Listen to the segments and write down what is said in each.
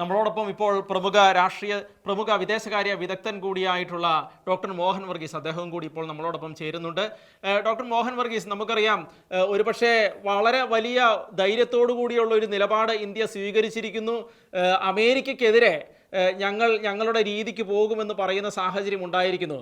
നമ്മളോടൊപ്പം ഇപ്പോൾ പ്രമുഖ രാഷ്ട്രീയ പ്രമുഖ വിദേശകാര്യ വിദഗ്ധൻ കൂടിയായിട്ടുള്ള ഡോക്ടർ മോഹൻ വർഗീസ് അദ്ദേഹവും കൂടി ഇപ്പോൾ നമ്മളോടൊപ്പം ചേരുന്നുണ്ട്. ഡോക്ടർ മോഹൻ വർഗീസ് നമുക്കറിയാം ഒരുപക്ഷെ വളരെ വലിയ ധൈര്യത്തോടു കൂടിയുള്ള ഒരു നിലപാട് ഇന്ത്യ സ്വീകരിച്ചിരിക്കുന്നു. അമേരിക്കക്കെതിരെ ഞങ്ങൾ ഞങ്ങളുടെ രീതിക്ക് പോകുമെന്ന് പറയുന്ന സാഹചര്യം ഉണ്ടായിരിക്കുന്നു.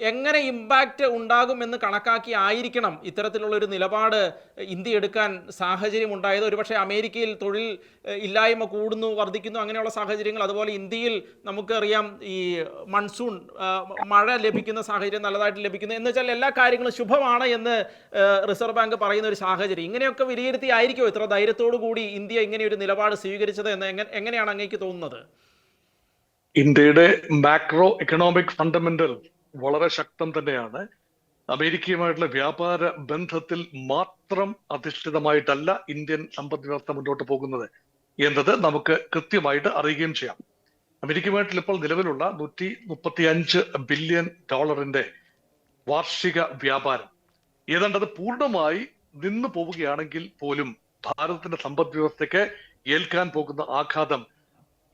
എങ്ങനെ ഇമ്പാക്റ്റ് ഉണ്ടാകുമെന്ന് കണക്കാക്കി ആയിരിക്കണം ഇത്തരത്തിലുള്ള ഒരു നിലപാട് ഇന്ത്യ എടുക്കാൻ സാഹചര്യം ഉണ്ടായത്. ഒരുപക്ഷെ അമേരിക്കയിൽ തൊഴിൽ ഇല്ലായ്മ കൂടുന്നു വർദ്ധിക്കുന്നു അങ്ങനെയുള്ള സാഹചര്യങ്ങൾ. അതുപോലെ ഇന്ത്യയിൽ നമുക്കറിയാം ഈ മൺസൂൺ മഴ ലഭിക്കുന്ന സാഹചര്യം നല്ലതായിട്ട് ലഭിക്കുന്നു. എന്ന് വെച്ചാൽ എല്ലാ കാര്യങ്ങളും ശുഭമാണ് എന്ന് റിസർവ് ബാങ്ക് പറയുന്ന ഒരു സാഹചര്യം. ഇങ്ങനെയൊക്കെ വിലയിരുത്തി ആയിരിക്കുമോ ഇത്ര ധൈര്യത്തോടു കൂടി ഇന്ത്യ ഇങ്ങനെ ഒരു നിലപാട് സ്വീകരിച്ചത് എന്ന് എങ്ങനെ എങ്ങനെയാണ് അങ്ങേക്ക് തോന്നുന്നത്? ഇന്ത്യയുടെ മാക്രോ എക്കണോമിക് ഫണ്ടമെന്റൽ വളരെ ശക്തം തന്നെയാണ്. അമേരിക്കയുമായിട്ടുള്ള വ്യാപാര ബന്ധത്തിൽ മാത്രം അധിഷ്ഠിതമായിട്ടല്ല ഇന്ത്യൻ സമ്പദ് വ്യവസ്ഥ മുന്നോട്ട് പോകുന്നത് എന്നത് നമുക്ക് കൃത്യമായിട്ട് അറിയുകയും ചെയ്യാം. അമേരിക്കയുമായിട്ടുള്ള ഇപ്പോൾ നിലവിലുള്ള നൂറ്റി മുപ്പത്തി അഞ്ച് ബില്യൺ ഡോളറിന്റെ വാർഷിക വ്യാപാരം. ഏതാണ്ട് അത് പൂർണമായി നിന്നു പോവുകയാണെങ്കിൽ പോലും ഭാരതത്തിന്റെ സമ്പദ് വ്യവസ്ഥയ്ക്ക് ഏൽക്കാൻ പോകുന്ന ആഘാതം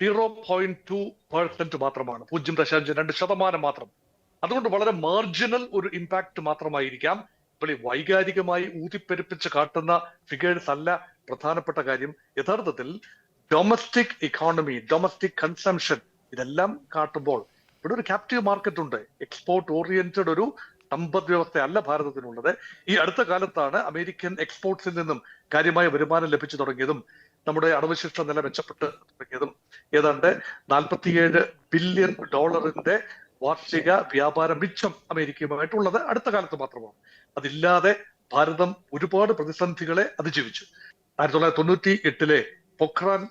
സീറോ പോയിന്റ് ടു പെർസെന്റ് മാത്രമാണ്. പൂജ്യം ദശാംശം രണ്ട് ശതമാനം മാത്രം. അതുകൊണ്ട് വളരെ മാർജിനൽ ഒരു ഇമ്പാക്ട് മാത്രമായിരിക്കാം. ഇപ്പോൾ ഈ വൈകാരികമായി ഊതിപ്പെരുപ്പിച്ച് കാട്ടുന്ന ഫിഗേഴ്സ് അല്ല പ്രധാനപ്പെട്ട കാര്യം. യഥാർത്ഥത്തിൽ ഡൊമസ്റ്റിക് ഇക്കോണമി ഡൊമസ്റ്റിക് കൺസംഷൻ ഇതെല്ലാം കാട്ടുമ്പോൾ ഇവിടെ ഒരു ക്യാപ്റ്റീവ് മാർക്കറ്റ് ഉണ്ട്. എക്സ്പോർട്ട് ഓറിയന്റഡ് ഒരു സമ്പദ് വ്യവസ്ഥ അല്ല ഭാരതത്തിനുള്ളത്. ഈ അടുത്ത കാലത്താണ് അമേരിക്കൻ എക്സ്പോർട്സിൽ നിന്നും കാര്യമായ വരുമാനം ലഭിച്ചു തുടങ്ങിയതും നമ്മുടെ അണുവിശിഷ്ട നില മെച്ചപ്പെട്ട് തുടങ്ങിയതും. ഏതാണ്ട് നാൽപ്പത്തിയേഴ് ബില്യൺ ഡോളറിന്റെ വാർഷിക വ്യാപാര മിച്ചം അമേരിക്കയുമായിട്ടുള്ളത് അടുത്ത കാലത്ത് മാത്രമാണ്. അതില്ലാതെ ഭാരതം ഒരുപാട് പ്രതിസന്ധികളെ അതിജീവിച്ചു. ആയിരത്തി തൊള്ളായിരത്തി തൊണ്ണൂറ്റി എട്ടിലെ പൊഖ്രാൻ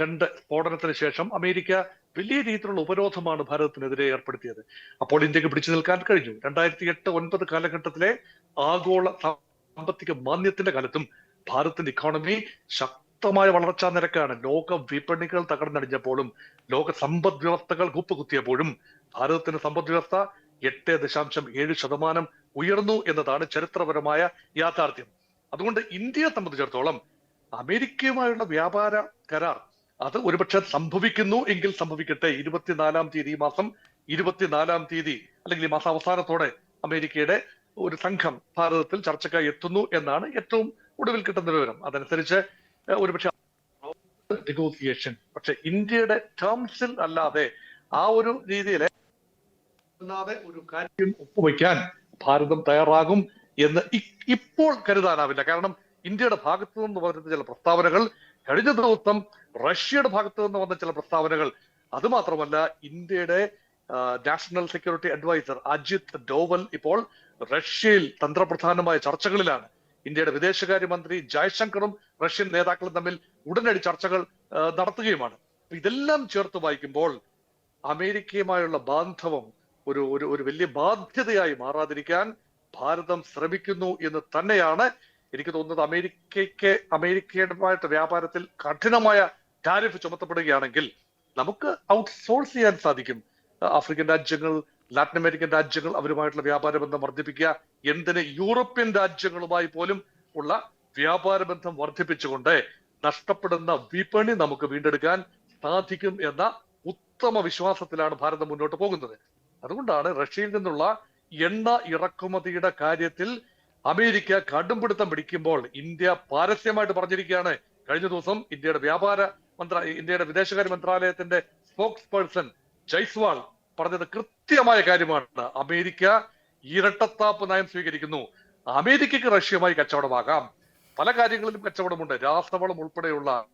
രണ്ട് സ്ഫോടനത്തിന് ശേഷം അമേരിക്ക വലിയ രീതിയിലുള്ള ഉപരോധമാണ് ഭാരതത്തിനെതിരെ ഏർപ്പെടുത്തിയത്. അപ്പോൾ ഇന്ത്യയ്ക്ക് പിടിച്ചു നിൽക്കാൻ കഴിഞ്ഞു. രണ്ടായിരത്തി എട്ട് ഒൻപത് കാലഘട്ടത്തിലെ ആഗോള സാമ്പത്തിക മാന്ദ്യത്തിന്റെ കാലത്തും ഭാരതത്തിന്റെ ഇക്കോണമി ശക്തമായ വളർച്ചാ നിരക്കാണ് ലോക വിപണികൾ തകർന്നടിഞ്ഞപ്പോഴും ലോക സമ്പദ് വ്യവസ്ഥകൾ കുപ്പുകുത്തിയപ്പോഴും ഭാരതത്തിന്റെ സമ്പദ് വ്യവസ്ഥ എട്ട് ദശാംശം ഏഴ് ശതമാനം ഉയർന്നു എന്നതാണ് ചരിത്രപരമായ യാഥാർത്ഥ്യം. അതുകൊണ്ട് ഇന്ത്യയെ സംബന്ധിച്ചിടത്തോളം അമേരിക്കയുമായുള്ള വ്യാപാര കരാർ അത് ഒരുപക്ഷെ സംഭവിക്കുന്നു എങ്കിൽ സംഭവിക്കട്ടെ. ഇരുപത്തിനാലാം തീയതി ഈ മാസം ഇരുപത്തിനാലാം തീയതി അല്ലെങ്കിൽ ഈ മാസം അവസാനത്തോടെ അമേരിക്കയുടെ ഒരു സംഘം ഭാരതത്തിൽ ചർച്ചക്കായി എത്തുന്നു എന്നാണ് ഏറ്റവും ഒടുവിൽ കിട്ടുന്ന വിവരം. അതനുസരിച്ച് ഒരുപക്ഷെ നെഗോസിയേഷൻ പക്ഷെ ഇന്ത്യയുടെ ടേംസിൽ അല്ലാതെ ആ ഒരു രീതിയിൽ അല്ലാതെ ഒരു കാര്യം ഒപ്പുവയ്ക്കാൻ ഭാരതം തയ്യാറാകും എന്ന് ഇപ്പോൾ കരുതാനാവില്ല. കാരണം ഇന്ത്യയുടെ ഭാഗത്തു നിന്ന് വരുന്ന ചില പ്രസ്താവനകൾ കഴിഞ്ഞ ദിവസം റഷ്യയുടെ ഭാഗത്തു നിന്ന് വന്ന ചില പ്രസ്താവനകൾ അതുമാത്രമല്ല ഇന്ത്യയുടെ national security adviser Ajit Doval ഇപ്പോൾ റഷ്യയിൽ തന്ത്രപ്രധാനമായ ചർച്ചകളിലാണ്. ഇന്ത്യയുടെ വിദേശകാര്യമന്ത്രി ജയശങ്കറും റഷ്യൻ നേതാക്കളും തമ്മിൽ ഉടനടി ചർച്ചകൾ നടത്തുകയുമാണ്. ഇതെല്ലാം ചേർത്ത് വായിക്കുമ്പോൾ അമേരിക്കയുമായുള്ള ബാന്ധവം ഒരു ഒരു ഒരു വലിയ ബാധ്യതയായി മാറാതിരിക്കാൻ ഭാരതം ശ്രമിക്കുന്നു എന്ന് തന്നെയാണ് എനിക്ക് തോന്നുന്നത് അമേരിക്കയ്ക്ക് അമേരിക്കയുമായിട്ട് വ്യാപാരത്തിൽ കഠിനമായ ടാരിഫ് ചുമത്തപ്പെടുകയാണെങ്കിൽ നമുക്ക് ഔട്ട്സോഴ്സ് ചെയ്യാൻ സാധിക്കും. ആഫ്രിക്കൻ രാജ്യങ്ങൾ ലാറ്റിൻ അമേരിക്കൻ രാജ്യങ്ങൾ അവരുമായിട്ടുള്ള വ്യാപാര ബന്ധം വർദ്ധിപ്പിക്കുക എന്തിന് യൂറോപ്യൻ രാജ്യങ്ങളുമായി പോലും ഉള്ള വ്യാപാര ബന്ധം വർദ്ധിപ്പിച്ചുകൊണ്ട് നഷ്ടപ്പെടുന്ന വിപണി നമുക്ക് വീണ്ടെടുക്കാൻ സാധിക്കും എന്ന ഉത്തമ വിശ്വാസത്തിലാണ് ഭാരതം മുന്നോട്ട് പോകുന്നത്. അതുകൊണ്ടാണ് റഷ്യയിൽ നിന്നുള്ള എണ്ണ ഇറക്കുമതിയുടെ കാര്യത്തിൽ അമേരിക്ക കടുംപിടുത്തം പിടിക്കുമ്പോൾ ഇന്ത്യ പാരസ്യമായിട്ട് പറഞ്ഞിരിക്കുകയാണ്. കഴിഞ്ഞ ദിവസം ഇന്ത്യയുടെ വ്യാപാര മന്ത്ര ഇന്ത്യയുടെ വിദേശകാര്യ മന്ത്രാലയത്തിന്റെ സ്പോക്സ് പേഴ്സൺ ജയ്സ്വാൾ പറഞ്ഞത് കൃത്യമായ കാര്യമാണ്. അമേരിക്ക ഇരട്ടത്താപ്പ് നയം സ്വീകരിക്കുന്നു. അമേരിക്കക്ക് റഷ്യയുമായി കച്ചവടമാകാം. പല കാര്യങ്ങളിലും കച്ചവടമുണ്ട്. രാസവളം ഉൾപ്പെടെയുള്ള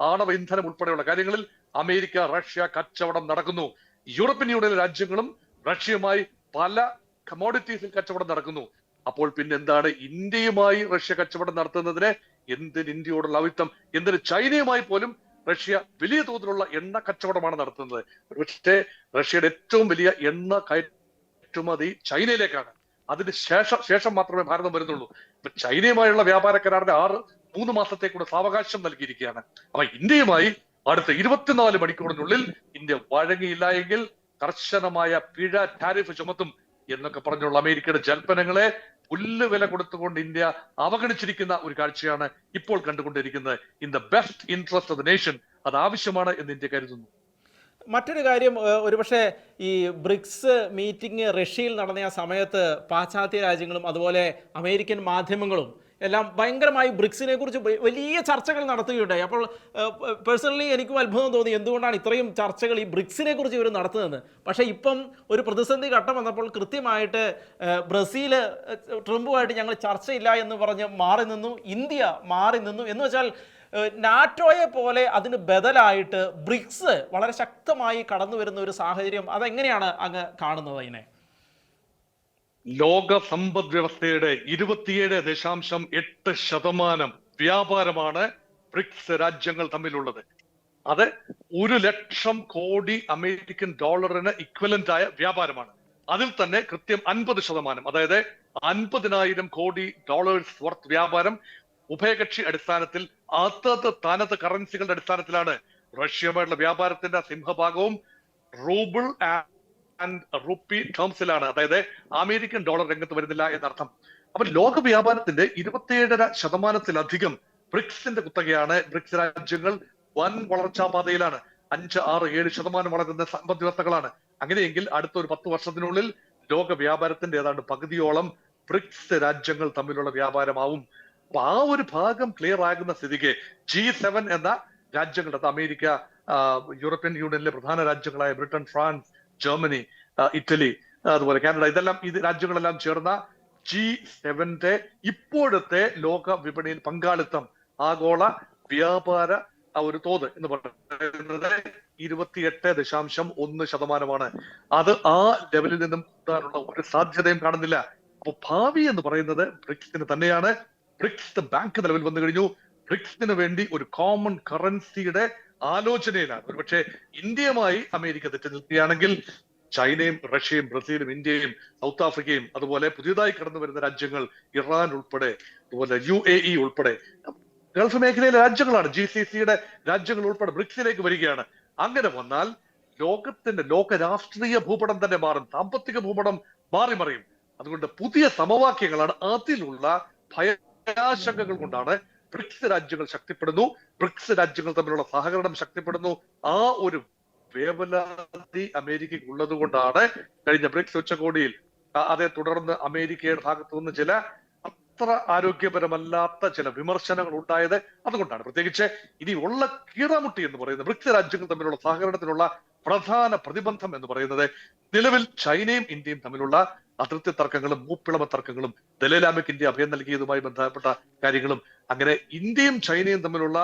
ആണവ ഇന്ധനം ഉൾപ്പെടെയുള്ള കാര്യങ്ങളിൽ അമേരിക്ക റഷ്യ കച്ചവടം നടക്കുന്നു. യൂറോപ്യൻ യൂണിയൻ രാജ്യങ്ങളും റഷ്യയുമായി പല കമോഡിറ്റീസിൽ കച്ചവടം നടക്കുന്നു. അപ്പോൾ പിന്നെ എന്താണ് ഇന്ത്യയുമായി റഷ്യ കച്ചവടം നടത്തുന്നതിന് എന്തിന് ഇന്ത്യയോടുള്ള അവിത്തം എന്തിന് ചൈനയുമായി പോലും റഷ്യ വലിയ തോതിലുള്ള എണ്ണ കച്ചവടമാണ് നടത്തുന്നത്. പക്ഷേ റഷ്യയുടെ ഏറ്റവും വലിയ എണ്ണ കയറ്റുമതി ചൈനയിലേക്കാണ്. അതിന് ശേഷം ശേഷം മാത്രമേ ഭാരതം വരുന്നുള്ളൂ. ചൈനയുമായുള്ള വ്യാപാര കരാറിന്റെ ആറ് മൂന്ന് മാസത്തേക്കുള്ള സാവകാശം നൽകിയിരിക്കുകയാണ്. അപ്പൊ ഇന്ത്യയുമായി അടുത്ത ഇരുപത്തിനാല് മണിക്കൂറിനുള്ളിൽ ഇന്ത്യ വഴങ്ങിയില്ല എങ്കിൽ കർശനമായ പിഴ ടാരിഫ് ചുമത്തും എന്നൊക്കെ പറഞ്ഞുള്ള അമേരിക്കയുടെ ജൽപ്പനങ്ങളെ പുല്ല് വില കൊടുത്തുകൊണ്ട് ഇന്ത്യ അവഗണിച്ചിരിക്കുന്ന ഒരു കാഴ്ചയാണ് ഇപ്പോൾ കണ്ടുകൊണ്ടിരിക്കുന്നത്. In the best interest of the nation അത് ആവശ്യമാണ് എന്ന് ഇന്ത്യ കരുതുന്നു. മറ്റൊരു കാര്യം ഒരുപക്ഷെ ഈ ബ്രിക്സ് മീറ്റിംഗ് റഷ്യയിൽ നടന്ന ആ സമയത്ത് പാശ്ചാത്യ രാജ്യങ്ങളും അതുപോലെ അമേരിക്കൻ മാധ്യമങ്ങളും എല്ലാം ഭയങ്കരമായി ബ്രിക്സിനെ കുറിച്ച് വലിയ ചർച്ചകൾ നടത്തുകയുണ്ടായി. അപ്പോൾ പേഴ്സണലി എനിക്കും അത്ഭുതം തോന്നി എന്തുകൊണ്ടാണ് ഇത്രയും ചർച്ചകൾ ഈ ബ്രിക്സിനെ കുറിച്ച് ഇവർ നടത്തുന്നത് പക്ഷേ ഇപ്പം ഒരു പ്രതിസന്ധി ഘട്ടം വന്നപ്പോൾ കൃത്യമായിട്ട് ബ്രസീൽ ട്രംപുമായിട്ട് ഞങ്ങൾ ചർച്ചയില്ല എന്ന് പറഞ്ഞ് മാറി നിന്നു ഇന്ത്യ മാറി നിന്നു എന്ന് വെച്ചാൽ നാറ്റോയെ പോലെ അതിന് ബദലായിട്ട് ബ്രിക്സ് വളരെ ശക്തമായി കടന്നു വരുന്ന ഒരു സാഹചര്യം അതെങ്ങനെയാണ് അങ്ങ് കാണുന്നത് അതിനെ ലോക സമ്പദ് വ്യവസ്ഥയുടെ ഇരുപത്തിയേഴ് ദശാംശം എട്ട് ശതമാനം വ്യാപാരമാണ് ബ്രിക്സ് രാജ്യങ്ങൾ തമ്മിലുള്ളത്. അത് ഒരു ലക്ഷം കോടി അമേരിക്കൻ ഡോളറിന് ഇക്വലന്റ് ആയ വ്യാപാരമാണ്. അതിൽ തന്നെ കൃത്യം അൻപത് ശതമാനം അതായത് അൻപതിനായിരം കോടി ഡോളേഴ്സ് വർത്ത് വ്യാപാരം ഉഭയകക്ഷി അടിസ്ഥാനത്തിൽ അതത് താനത്ത് കറൻസികളുടെ അടിസ്ഥാനത്തിലാണ് റഷ്യയുമായിട്ടുള്ള വ്യാപാരത്തിന്റെ സിംഹഭാഗവും റൂബിൾ ആൻഡ് റുപ്പി ടേംസിലാണ് അതായത് അമേരിക്കൻ ഡോളർ രംഗത്ത് വരുന്നില്ല എന്നർത്ഥം. അപ്പൊ ലോക വ്യാപാരത്തിന്റെ ഇരുപത്തിയേഴര ശതമാനത്തിലധികം ബ്രിക്സിന്റെ കുത്തകയാണ് ബ്രിക്സ് രാജ്യങ്ങൾ വൻ വളർച്ചാ പാതയിലാണ്. അഞ്ച് ആറ് ഏഴ് ശതമാനം വളരുന്ന സമ്പദ് വ്യവസ്ഥകളാണ്. അങ്ങനെയെങ്കിൽ അടുത്ത ഒരു പത്ത് വർഷത്തിനുള്ളിൽ ലോക വ്യാപാരത്തിന്റെ ഏതാണ്ട് പകുതിയോളം ബ്രിക്സ് രാജ്യങ്ങൾ തമ്മിലുള്ള വ്യാപാരമാവും. അപ്പൊ ആ ഒരു ഭാഗം ക്ലിയർ ആകുന്ന സ്ഥിതിക്ക് ജി സെവൻ എന്ന രാജ്യങ്ങളുടെ അമേരിക്ക യൂറോപ്യൻ യൂണിയനിലെ പ്രധാന രാജ്യങ്ങളായ ബ്രിട്ടൻ ഫ്രാൻസ് ജർമ്മനി ഇറ്റലി അതുപോലെ കാനഡ. ഇതെല്ലാം ഇത് രാജ്യങ്ങളെല്ലാം ചേർന്ന ജി സെവന്റെ ഇപ്പോഴത്തെ ലോക വിപണിയിൽ പങ്കാളിത്തം ആഗോള വ്യാപാര ഒരു തോത് എന്ന് പറയുന്നത് ഇരുപത്തിയെട്ട് ദശാംശം ഒന്ന് ശതമാനമാണ്. അത് ആ ലെവലിൽ നിന്നും കൂട്ടാനുള്ള ഒരു സാധ്യതയും കാണുന്നില്ല. അപ്പൊ ഭാവി എന്ന് പറയുന്നത് ബ്രിക്സിന് തന്നെയാണ്. ബ്രിക്സ് ബാങ്ക് നിലവിൽ വന്നു കഴിഞ്ഞു. ബ്രിക്സിന് വേണ്ടി ഒരു കോമൺ കറൻസിയുടെ ആലോചനയിലാണ്. ഒരുപക്ഷെ ഇന്ത്യയുമായി അമേരിക്ക തെറ്റി നിൽക്കുകയാണെങ്കിൽ ചൈനയും റഷ്യയും ബ്രസീലും ഇന്ത്യയും സൗത്ത് ആഫ്രിക്കയും അതുപോലെ പുതിയതായി കടന്നു വരുന്ന രാജ്യങ്ങൾ ഇറാൻ ഉൾപ്പെടെ അതുപോലെ യു എ ഇ ഉൾപ്പെടെ ഗൾഫ് മേഖലയിലെ രാജ്യങ്ങളാണ്. ജി സി സിയുടെ രാജ്യങ്ങൾ ഉൾപ്പെടെ ബ്രിക്സിലേക്ക് വരികയാണ്. അങ്ങനെ വന്നാൽ ലോകത്തിന്റെ ലോക രാഷ്ട്രീയ ഭൂപടം തന്നെ മാറും. സാമ്പത്തിക ഭൂപടം മാറി മറിയും. അതുകൊണ്ട് പുതിയ സമവാക്യങ്ങളാണ് അതിലുള്ള ഭയാശങ്കകൾ കൊണ്ടാണ് ബ്രിക്സ് രാജ്യങ്ങൾ ശക്തിപ്പെടുന്നു. ബ്രിക്സ് രാജ്യങ്ങൾ തമ്മിലുള്ള സഹകരണം ശക്തിപ്പെടുന്നു. ആ ഒരു വേവലാതി അമേരിക്കയ്ക്ക് ഉള്ളത് കൊണ്ടാണ് കഴിഞ്ഞ ബ്രിക്സ് ഉച്ചകോടിയിൽ അതേ തുടർന്ന് അമേരിക്കയുടെ ഭാഗത്തു നിന്ന് ചില അത്ര ആരോഗ്യപരമല്ലാത്ത ചില വിമർശനങ്ങൾ ഉണ്ടായത് അതുകൊണ്ടാണ്. പ്രത്യേകിച്ച് ഇനി ഉള്ള കീറാമുട്ടി എന്ന് പറയുന്നത് ബ്രിക്സ് രാജ്യങ്ങൾ തമ്മിലുള്ള സഹകരണത്തിനുള്ള പ്രധാന പ്രതിബന്ധം എന്ന് പറയുന്നത് നിലവിൽ ചൈനയും ഇന്ത്യയും തമ്മിലുള്ള അതിർത്തി തർക്കങ്ങളും മൂപ്പിളമ തർക്കങ്ങളും ദലൈലാമയ്ക്ക് ഇന്ത്യ അഭയം നൽകിയതുമായി ബന്ധപ്പെട്ട കാര്യങ്ങളും അങ്ങനെ ഇന്ത്യയും ചൈനയും തമ്മിലുള്ള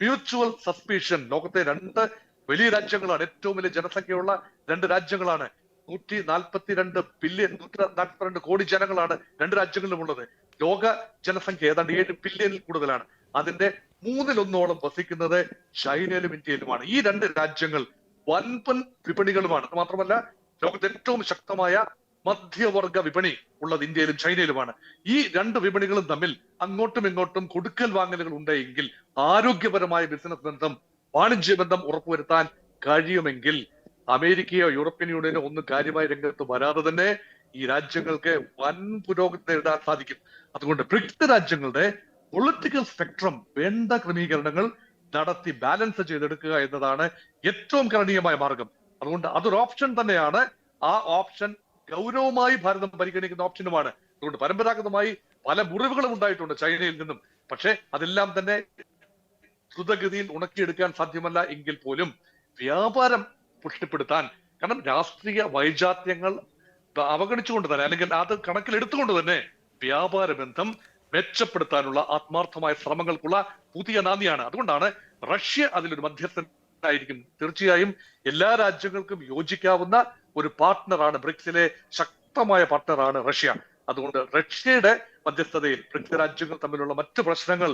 മ്യൂച്വൽ സസ്പീഷൻ ലോകത്തെ രണ്ട് വലിയ രാജ്യങ്ങളാണ് ഏറ്റവും വലിയ ജനസംഖ്യയുള്ള രണ്ട് രാജ്യങ്ങളാണ്. നൂറ്റി നാൽപ്പത്തിരണ്ട് ബില്യൺ നൂറ്റി നാൽപ്പത്തിരണ്ട് കോടി ജനങ്ങളാണ് രണ്ട് രാജ്യങ്ങളിലുമുള്ളത്. ലോക ജനസംഖ്യ ഏതാണ്ട് ഏഴ് ബില്യണിൽ കൂടുതലാണ്. അതിന്റെ മൂന്നിലൊന്നോളം വസിക്കുന്നത് ചൈനയിലും ഇന്ത്യയിലുമാണ്. ഈ രണ്ട് രാജ്യങ്ങൾ വൻപൻ വിപണികളുമാണ്. അത് മാത്രമല്ല ലോകത്തെ ഏറ്റവും ശക്തമായ മധ്യവർഗ വിപണി ഉള്ളത് ഇന്ത്യയിലും ചൈനയിലുമാണ്. ഈ രണ്ട് വിപണികളും തമ്മിൽ അങ്ങോട്ടും ഇങ്ങോട്ടും കൊടുക്കൽ വാങ്ങലുകൾ ഉണ്ടെങ്കിൽ ആരോഗ്യപരമായ ബിസിനസ് ബന്ധം വാണിജ്യ ബന്ധം ഉറപ്പുവരുത്താൻ കഴിയുമെങ്കിൽ അമേരിക്കയോ യൂറോപ്യൻ യൂണിയനോ ഒന്നും കാര്യമായ രംഗത്ത് വരാതെ തന്നെ ഈ രാജ്യങ്ങൾക്ക് വൻ പുരോഗതി നേടാൻ സാധിക്കും. അതുകൊണ്ട് ബ്രിക്സ് രാജ്യങ്ങളുടെ പൊളിറ്റിക്കൽ സ്പെക്ട്രം വേണ്ട ക്രമീകരണങ്ങൾ നടത്തി ബാലൻസ് ചെയ്തെടുക്കുക എന്നതാണ് ഏറ്റവും കരണീയമായ മാർഗം. അതുകൊണ്ട് അതൊരു ഓപ്ഷൻ തന്നെയാണ്. ആ ഓപ്ഷൻ ഗൗരവമായി ഭാരതം പരിഗണിക്കുന്ന ഓപ്ഷനുമാണ്. അതുകൊണ്ട് പരമ്പരാഗതമായി പല മുറിവുകളും ഉണ്ടായിട്ടുണ്ട് ചൈനയിൽ നിന്നും. പക്ഷേ അതെല്ലാം തന്നെ ദ്രുതഗതിയിൽ ഉണക്കിയെടുക്കാൻ സാധ്യമല്ല എങ്കിൽ പോലും വ്യാപാരം പുഷ്ടിപ്പെടുത്താൻ കാരണം രാഷ്ട്രീയ വൈജാത്യങ്ങൾ അവഗണിച്ചുകൊണ്ട് തന്നെ അല്ലെങ്കിൽ അത് കണക്കിലെടുത്തുകൊണ്ട് തന്നെ വ്യാപാര ബന്ധം മെച്ചപ്പെടുത്താനുള്ള ആത്മാർത്ഥമായ ശ്രമങ്ങൾക്കുള്ള പുതിയ നാന്ദിയാണ് അതുകൊണ്ടാണ് റഷ്യ അതിലൊരു മധ്യസ്ഥനായിരിക്കും. തീർച്ചയായും എല്ലാ രാജ്യങ്ങൾക്കും യോജിക്കാവുന്ന ഒരു പാർട്ട്ണറാണ് ബ്രിക്സിലെ ശക്തമായ പാർട്ട്ണറാണ് റഷ്യ. അതുകൊണ്ട് റഷ്യയുടെ മധ്യസ്ഥതയിൽ ബ്രിക്സ് രാജ്യങ്ങൾ തമ്മിലുള്ള മറ്റു പ്രശ്നങ്ങൾ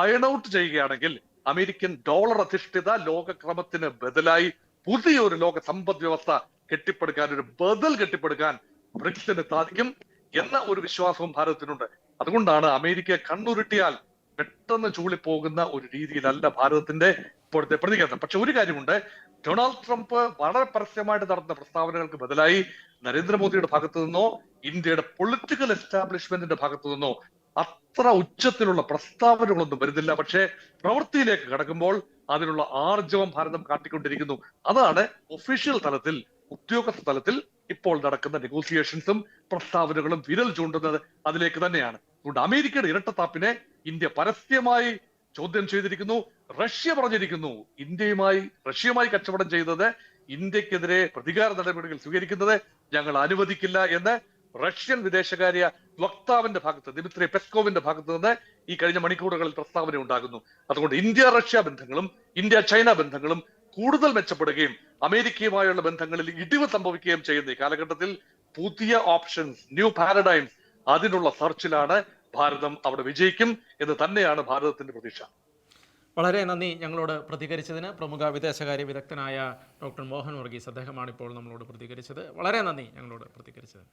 അയൺ ഔട്ട് ചെയ്യുകയാണെങ്കിൽ അമേരിക്കൻ ഡോളർ അധിഷ്ഠിത ലോകക്രമത്തിന് ബദലായി പുതിയൊരു ലോക സമ്പദ് വ്യവസ്ഥ കെട്ടിപ്പടുക്കാൻ ഒരു ബദൽ കെട്ടിപ്പടുക്കാൻ ബ്രിക്സിന് സാധിക്കും എന്ന ഒരു വിശ്വാസവും ഭാരതത്തിനുണ്ട്. അതുകൊണ്ടാണ് അമേരിക്ക കണ്ണുരുട്ടിയാൽ പെട്ടെന്ന് ചൂളിപ്പോകുന്ന ഒരു രീതിയിലല്ല ഭാരതത്തിന്റെ ഇപ്പോഴത്തെ പ്രതികരണം. പക്ഷെ ഒരു കാര്യമുണ്ട്. ഡൊണാൾഡ് ട്രംപ് വളരെ പരസ്യമായിട്ട് നടത്തുന്ന പ്രസ്താവനകൾക്ക് ബദലായി നരേന്ദ്രമോദിയുടെ ഭാഗത്തു നിന്നോ ഇന്ത്യയുടെ പൊളിറ്റിക്കൽ എസ്റ്റാബ്ലിഷ്മെന്റിന്റെ ഭാഗത്തു നിന്നോ അത്ര ഉച്ചത്തിലുള്ള പ്രസ്താവനകളൊന്നും വരുന്നില്ല. പക്ഷേ പ്രവൃത്തിയിലേക്ക് കടക്കുമ്പോൾ അതിനുള്ള ആർജവം ഭാരതം കാട്ടിക്കൊണ്ടിരിക്കുന്നു. അതാണ് ഒഫീഷ്യൽ തലത്തിൽ ഉദ്യോഗസ്ഥ തലത്തിൽ ഇപ്പോൾ നടക്കുന്ന നെഗോസിയേഷൻസും പ്രസ്താവനകളും വിരൽ ചൂണ്ടുന്നത് അതിലേക്ക് തന്നെയാണ്. അതുകൊണ്ട് അമേരിക്കയുടെ ഇരട്ടത്താപ്പിനെ ഇന്ത്യ പരസ്യമായി ചോദ്യം ചെയ്തിരിക്കുന്നു റഷ്യ പറഞ്ഞിരിക്കുന്നു. ഇന്ത്യയുമായി റഷ്യയുമായി കച്ചവടം ചെയ്തത് ഇന്ത്യക്കെതിരെ പ്രതികാര നടപടികൾ സ്വീകരിക്കുന്നത് ഞങ്ങൾ അനുവദിക്കില്ല എന്ന് റഷ്യൻ വിദേശകാര്യ വക്താവിന്റെ ഭാഗത്ത് ദിമിത്രി പെസ്കോവിന്റെ ഭാഗത്ത് നിന്ന് ഈ കഴിഞ്ഞ മണിക്കൂറുകളിൽ പ്രസ്താവന ഉണ്ടാകുന്നു. അതുകൊണ്ട് ഇന്ത്യ റഷ്യ ബന്ധങ്ങളും ഇന്ത്യ ചൈന ബന്ധങ്ങളും കൂടുതൽ മെച്ചപ്പെടുകയും അമേരിക്കയുമായുള്ള ബന്ധങ്ങളിൽ ഇടിവ് സംഭവിക്കുകയും ചെയ്യുന്ന ഈ കാലഘട്ടത്തിൽ പുതിയ ഓപ്ഷൻസ് ന്യൂ പാരഡൈംസ് അതിനുള്ള സർച്ചിലാണ് ഭാരതം അവിടെ വിജയിക്കും എന്ന് തന്നെയാണ് ഭാരതത്തിന്റെ പ്രതീക്ഷ. വളരെ നന്ദി ഞങ്ങളോട് പ്രതികരിച്ചതിന്. പ്രമുഖ വിദേശകാര്യ വിദഗ്ധനായ ഡോക്ടർ മോഹൻ വർഗീസ് അദ്ദേഹമാണ് ഇപ്പോൾ നമ്മളോട് പ്രതികരിച്ചത്. വളരെ നന്ദി ഞങ്ങളോട് പ്രതികരിച്ചതിന്.